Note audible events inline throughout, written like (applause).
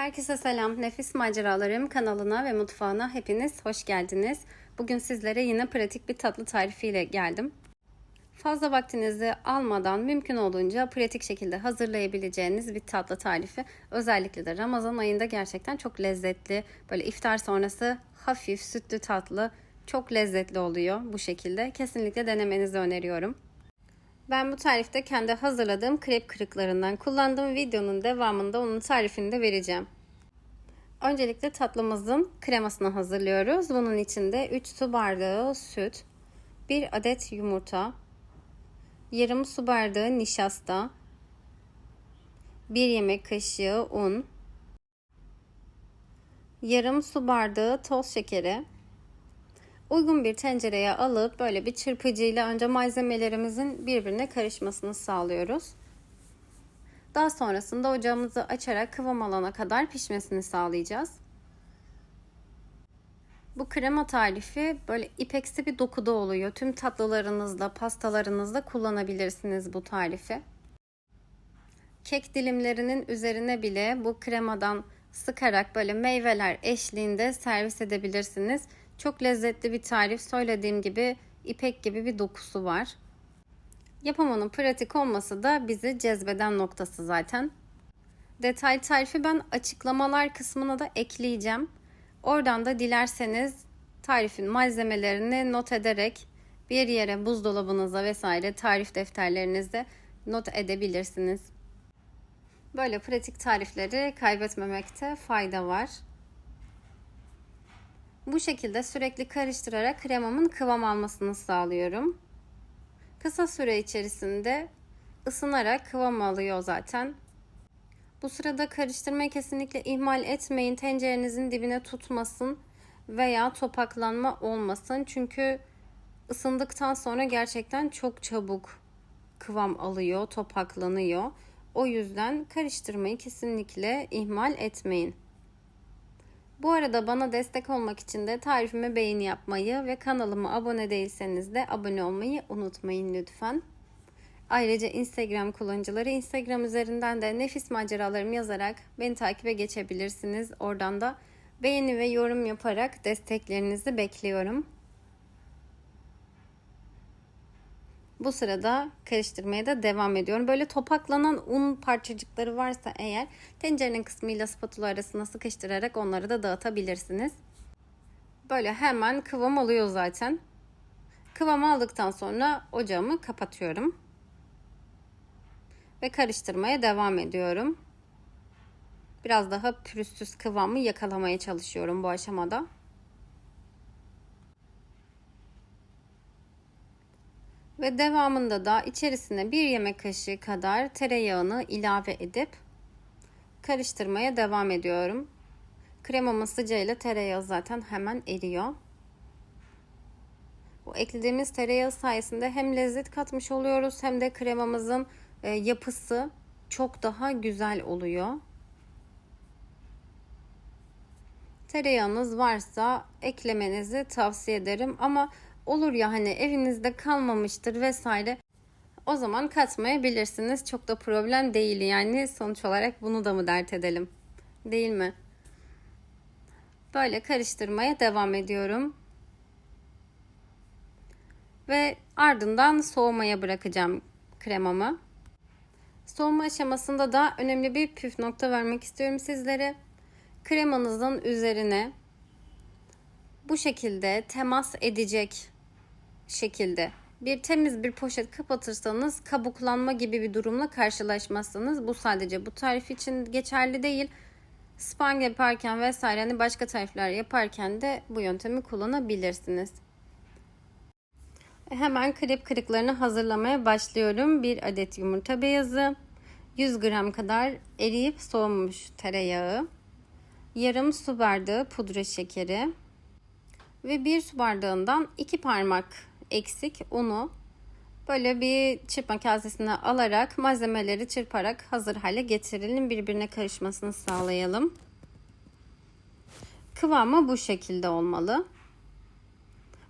Herkese selam. Nefis Maceralarım kanalına ve mutfağına hepiniz hoş geldiniz. Bugün sizlere yine pratik bir tatlı tarifiyle geldim. Fazla vaktinizi almadan mümkün olduğunca pratik şekilde hazırlayabileceğiniz bir tatlı tarifi. Özellikle de Ramazan ayında gerçekten çok lezzetli. Böyle iftar sonrası hafif sütlü tatlı çok lezzetli oluyor bu şekilde. Kesinlikle denemenizi öneriyorum. Ben bu tarifte kendi hazırladığım krep kırıklarından kullandığım videonun devamında onun tarifini de vereceğim. Öncelikle tatlımızın kremasını hazırlıyoruz. Bunun için de 3 su bardağı süt, 1 adet yumurta, yarım su bardağı nişasta, 1 yemek kaşığı un, yarım su bardağı toz şekeri, Uygun bir tencereye alıp böyle bir çırpıcıyla önce malzemelerimizin birbirine karışmasını sağlıyoruz. Daha sonrasında ocağımızı açarak kıvam alana kadar pişmesini sağlayacağız. Bu krema tarifi böyle ipeksi bir dokuda oluyor. Tüm tatlılarınızda, pastalarınızda kullanabilirsiniz bu tarifi. Kek dilimlerinin üzerine bile bu kremadan sıkarak böyle meyveler eşliğinde servis edebilirsiniz. Çok lezzetli bir tarif. Söylediğim gibi ipek gibi bir dokusu var. Yapımının pratik olması da bizi cezbeden noktası zaten. Detay tarifi ben açıklamalar kısmına da ekleyeceğim. Oradan da dilerseniz tarifin malzemelerini not ederek bir yere buzdolabınıza vesaire tarif defterlerinizde not edebilirsiniz. Böyle pratik tarifleri kaybetmemekte fayda var. Bu şekilde sürekli karıştırarak kremamın kıvam almasını sağlıyorum. Kısa süre içerisinde ısınarak kıvam alıyor zaten. Bu sırada karıştırmayı kesinlikle ihmal etmeyin. Tencerenizin dibine tutmasın veya topaklanma olmasın. Çünkü ısındıktan sonra gerçekten çok çabuk kıvam alıyor, topaklanıyor. O yüzden karıştırmayı kesinlikle ihmal etmeyin. Bu arada bana destek olmak için de tarifime beğeni yapmayı ve kanalıma abone değilseniz de abone olmayı unutmayın lütfen. Ayrıca Instagram kullanıcıları Instagram üzerinden de nefis maceralarım yazarak beni takibe geçebilirsiniz. Oradan da beğeni ve yorum yaparak desteklerinizi bekliyorum. Bu sırada karıştırmaya da devam ediyorum. Böyle topaklanan un parçacıkları varsa eğer tencerenin kısmıyla spatula arasına sıkıştırarak onları da dağıtabilirsiniz. Böyle hemen kıvam alıyor zaten. Kıvam aldıktan sonra ocağımı kapatıyorum. Ve karıştırmaya devam ediyorum. Biraz daha pürüzsüz kıvamı yakalamaya çalışıyorum bu aşamada. Ve devamında da içerisine bir yemek kaşığı kadar tereyağını ilave edip karıştırmaya devam ediyorum. Kremamın sıcağıyla tereyağı zaten hemen eriyor. Bu eklediğimiz tereyağı sayesinde hem lezzet katmış oluyoruz hem de kremamızın e, yapısı çok daha güzel oluyor. Tereyağınız varsa eklemenizi tavsiye ederim ama olur ya hani evinizde kalmamıştır vesaire. O zaman katmayabilirsiniz. Çok da problem değil yani sonuç olarak bunu da mı dert edelim? Değil mi? Böyle karıştırmaya devam ediyorum. Ve ardından soğumaya bırakacağım kremamı. Soğuma aşamasında da önemli bir püf nokta vermek istiyorum sizlere. Kremanızın üzerine bu şekilde temas edecek şekilde bir temiz bir poşet kapatırsanız kabuklanma gibi bir durumla karşılaşmazsınız. Bu sadece bu tarif için geçerli değil. Spam yaparken vesaire hani başka tarifler yaparken de bu yöntemi kullanabilirsiniz. Hemen krep kırıklarını hazırlamaya başlıyorum. Bir adet yumurta beyazı, 100 gram kadar eriyip soğumuş tereyağı, yarım su bardağı pudra şekeri ve bir su bardağından iki parmak eksik unu böyle bir çırpma kasesine alarak malzemeleri çırparak hazır hale getirelim. Birbirine karışmasını sağlayalım. Kıvamı bu şekilde olmalı.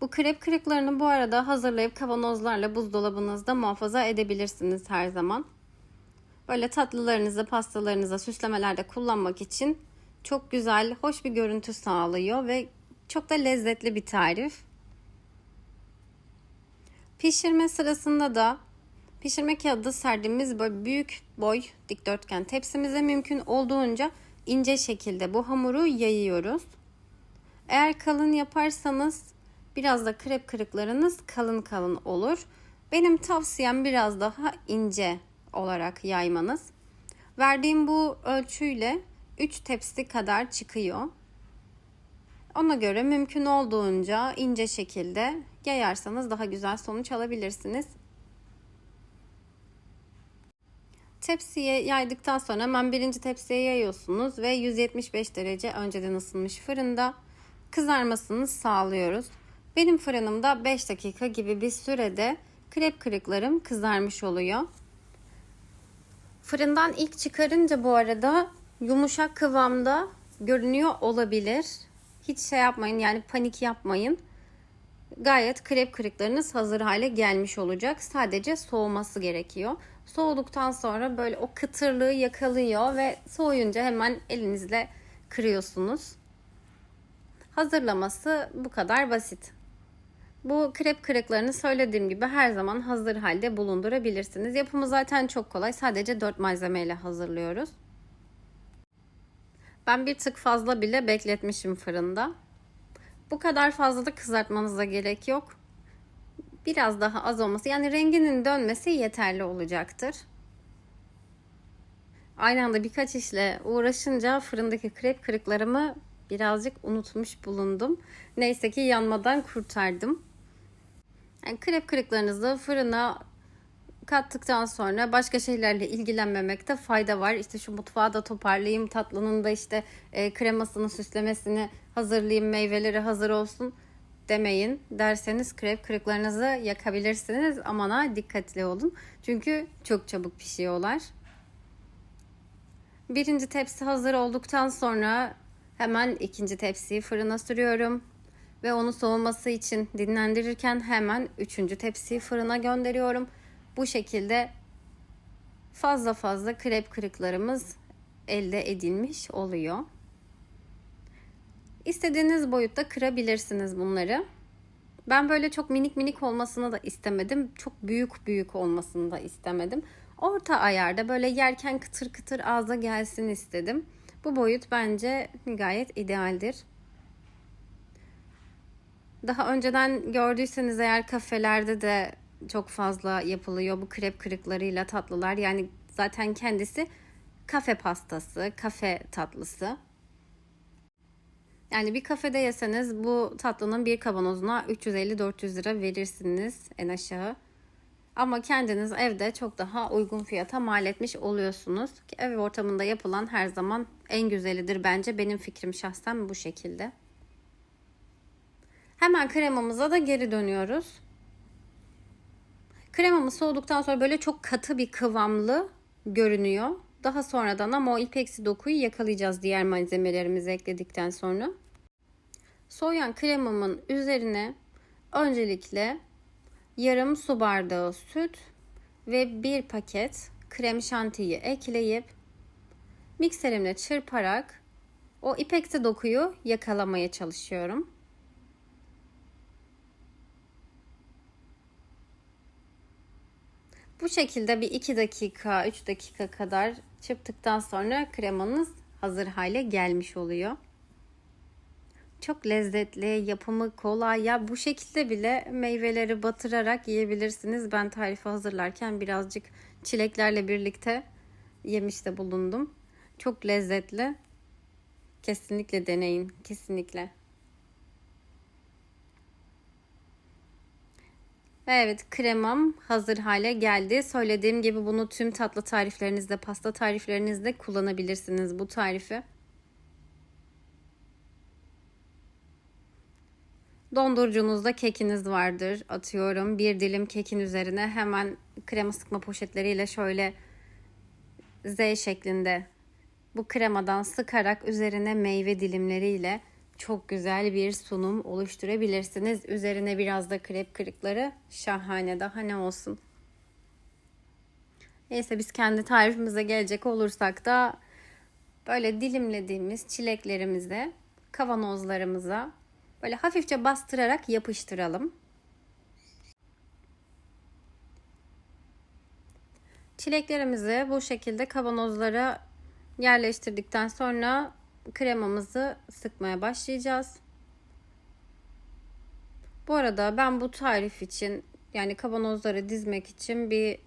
Bu krep kırıklarını bu arada hazırlayıp kavanozlarla buzdolabınızda muhafaza edebilirsiniz her zaman. Böyle tatlılarınızı, pastalarınıza, süslemelerde kullanmak için Çok güzel, hoş bir görüntü sağlıyor ve çok da lezzetli bir tarif. Pişirme sırasında da pişirme kağıdı serdiğimiz böyle büyük boy dikdörtgen tepsimize mümkün olduğunca ince şekilde bu hamuru yayıyoruz. Eğer kalın yaparsanız biraz da krep kırıklarınız kalın kalın olur. Benim tavsiyem biraz daha ince olarak yaymanız. Verdiğim bu ölçüyle 3 tepsi kadar çıkıyor. Ona göre mümkün olduğunca ince şekilde yayarsanız daha güzel sonuç alabilirsiniz. Tepsiye yaydıktan sonra hemen birinci tepsiye yayıyorsunuz ve 175 derece önceden ısınmış fırında kızarmasını sağlıyoruz. Benim fırınımda 5 dakika gibi bir sürede krep kırıklarım kızarmış oluyor. Fırından ilk çıkarınca bu arada yumuşak kıvamda görünüyor olabilir. Hiç şey yapmayın yani panik yapmayın. Gayet krep kırıklarınız hazır hale gelmiş olacak. Sadece soğuması gerekiyor. Soğuduktan sonra böyle o kıtırlığı yakalıyor ve soğuyunca hemen elinizle kırıyorsunuz. Hazırlaması bu kadar basit. Bu krep kırıklarını söylediğim gibi her zaman hazır halde bulundurabilirsiniz. Yapımı zaten çok kolay. Sadece 4 malzemeyle hazırlıyoruz. Ben bir tık fazla bile bekletmişim fırında. Bu kadar fazla da kızartmanıza gerek yok. Biraz daha az olması yani renginin dönmesi yeterli olacaktır. Aynı anda birkaç işle uğraşınca fırındaki krep kırıklarımı birazcık unutmuş bulundum. Neyse ki yanmadan kurtardım. Yani krep kırıklarınızı fırına kattıktan sonra başka şeylerle ilgilenmemekte fayda var. İşte şu mutfağı da toparlayayım, tatlının da işte e, kremasını, süslemesini hazırlayayım, meyveleri hazır olsun demeyin. Derseniz krep kırıklarınızı yakabilirsiniz. Aman ha dikkatli olun. Çünkü çok çabuk pişiyorlar. Birinci tepsi hazır olduktan sonra hemen ikinci tepsiyi fırına sürüyorum. Ve onu soğuması için dinlendirirken hemen üçüncü tepsiyi fırına gönderiyorum. Bu şekilde fazla fazla krep kırıklarımız elde edilmiş oluyor. İstediğiniz boyutta kırabilirsiniz bunları. Ben böyle çok minik minik olmasını da istemedim. Çok büyük büyük olmasını da istemedim. Orta ayarda böyle yerken kıtır kıtır ağza gelsin istedim. Bu boyut bence gayet idealdir. Daha önceden gördüyseniz eğer kafelerde de çok fazla yapılıyor bu krep kırıklarıyla tatlılar. Yani zaten kendisi kafe pastası, kafe tatlısı. Yani bir kafede yeseniz bu tatlının bir kavanozuna 350-400 lira verirsiniz en aşağı. Ama kendiniz evde çok daha uygun fiyata mal etmiş oluyorsunuz. Ki ev ortamında yapılan her zaman en güzelidir bence. Benim fikrim şahsen bu şekilde. Hemen kremamıza da geri dönüyoruz. Kremamız soğuduktan sonra böyle çok katı bir kıvamlı görünüyor. Daha sonradan ama o ipeksi dokuyu yakalayacağız diğer malzemelerimizi ekledikten sonra. Soğuyan kremamın üzerine öncelikle yarım su bardağı süt ve bir paket krem şantiyi ekleyip mikserimle çırparak o ipeksi dokuyu yakalamaya çalışıyorum. Bu şekilde bir 2 dakika, 3 dakika kadar çırptıktan sonra kremanız hazır hale gelmiş oluyor. Çok lezzetli, yapımı kolay. Ya bu şekilde bile meyveleri batırarak yiyebilirsiniz. Ben tarifi hazırlarken birazcık çileklerle birlikte yemiş de bulundum. Çok lezzetli. Kesinlikle deneyin, kesinlikle. Ve evet kremam hazır hale geldi. Söylediğim gibi bunu tüm tatlı tariflerinizde, pasta tariflerinizde kullanabilirsiniz bu tarifi. Dondurucunuzda kekiniz vardır. Atıyorum bir dilim kekin üzerine hemen krema sıkma poşetleriyle şöyle Z şeklinde bu kremadan sıkarak üzerine meyve dilimleriyle çok güzel bir sunum oluşturabilirsiniz. Üzerine biraz da krep kırıkları şahane daha ne olsun. Neyse biz kendi tarifimize gelecek olursak da böyle dilimlediğimiz çileklerimizi kavanozlarımıza böyle hafifçe bastırarak yapıştıralım. Çileklerimizi bu şekilde kavanozlara yerleştirdikten sonra kremamızı sıkmaya başlayacağız. Bu arada ben bu tarif için yani kavanozları dizmek için bir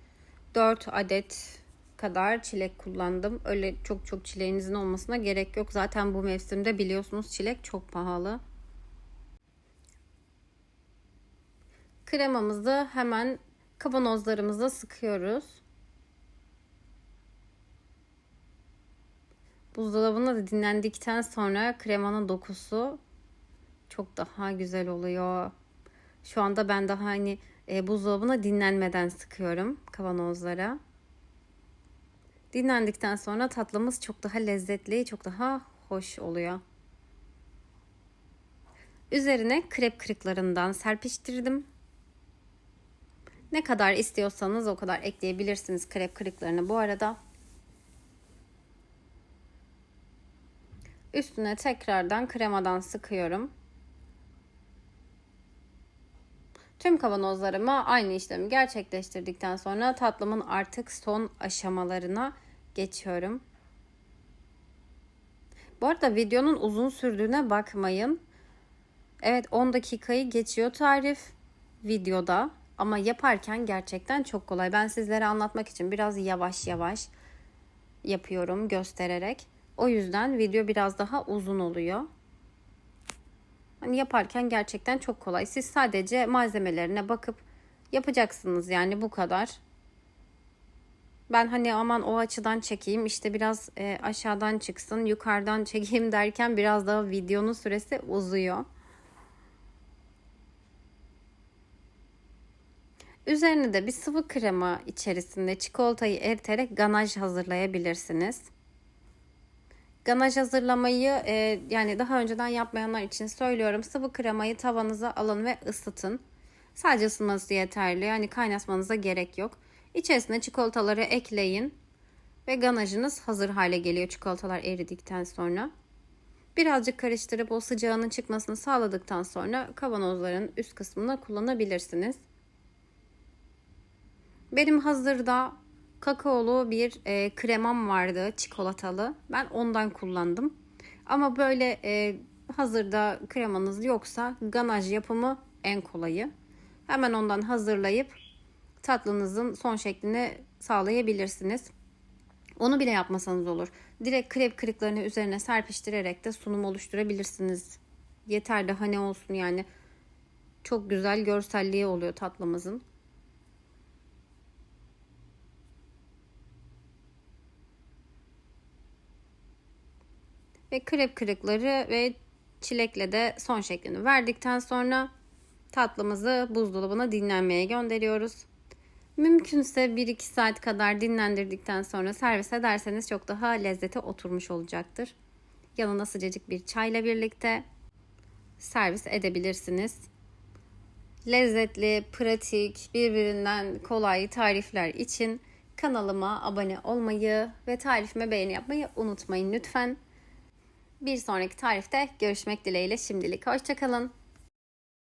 4 adet kadar çilek kullandım. Öyle çok çok çileğinizin olmasına gerek yok. Zaten bu mevsimde biliyorsunuz çilek çok pahalı. Kremamızı hemen kavanozlarımıza sıkıyoruz. Buzdolabında da dinlendikten sonra kremanın dokusu çok daha güzel oluyor. Şu anda ben daha hani e, buzdolabına dinlenmeden sıkıyorum kavanozlara. Dinlendikten sonra tatlımız çok daha lezzetli, çok daha hoş oluyor. Üzerine krep kırıklarından serpiştirdim. Ne kadar istiyorsanız o kadar ekleyebilirsiniz krep kırıklarını bu arada. Üstüne tekrardan kremadan sıkıyorum. Tüm kavanozlarıma aynı işlemi gerçekleştirdikten sonra tatlımın artık son aşamalarına geçiyorum. Bu arada videonun uzun sürdüğüne bakmayın. Evet 10 dakikayı geçiyor tarif videoda ama yaparken gerçekten çok kolay. Ben sizlere anlatmak için biraz yavaş yavaş yapıyorum göstererek. O yüzden video biraz daha uzun oluyor. Hani yaparken gerçekten çok kolay. Siz sadece malzemelerine bakıp yapacaksınız yani bu kadar. Ben hani aman o açıdan çekeyim işte biraz e, aşağıdan çıksın yukarıdan (laughs) çekeyim derken biraz daha videonun süresi uzuyor. Üzerine de bir sıvı krema içerisinde çikolatayı eriterek ganaj hazırlayabilirsiniz. Ganaj hazırlamayı e, yani daha önceden yapmayanlar için söylüyorum. Sıvı kremayı tavanıza alın ve ısıtın. Sadece ısınması yeterli. Yani kaynatmanıza gerek yok. İçerisine çikolataları ekleyin. Ve ganajınız hazır hale geliyor çikolatalar eridikten sonra. Birazcık karıştırıp o sıcağının çıkmasını sağladıktan sonra kavanozların üst kısmına kullanabilirsiniz. Benim hazırda kakaolu bir e, kremam vardı çikolatalı. Ben ondan kullandım. Ama böyle e, hazırda kremanız yoksa ganaj yapımı en kolayı. Hemen ondan hazırlayıp tatlınızın son şeklini sağlayabilirsiniz. Onu bile yapmasanız olur. Direkt krep kırıklarını üzerine serpiştirerek de sunum oluşturabilirsiniz. Yeter daha ne olsun yani. Çok güzel görselliği oluyor tatlımızın. Ve krep kırıkları ve çilekle de son şeklini verdikten sonra tatlımızı buzdolabına dinlenmeye gönderiyoruz. Mümkünse 1-2 saat kadar dinlendirdikten sonra servis ederseniz çok daha lezzete oturmuş olacaktır. Yanına sıcacık bir çayla birlikte servis edebilirsiniz. Lezzetli, pratik, birbirinden kolay tarifler için kanalıma abone olmayı ve tarifime beğeni yapmayı unutmayın lütfen. Bir sonraki tarifte görüşmek dileğiyle şimdilik hoşçakalın.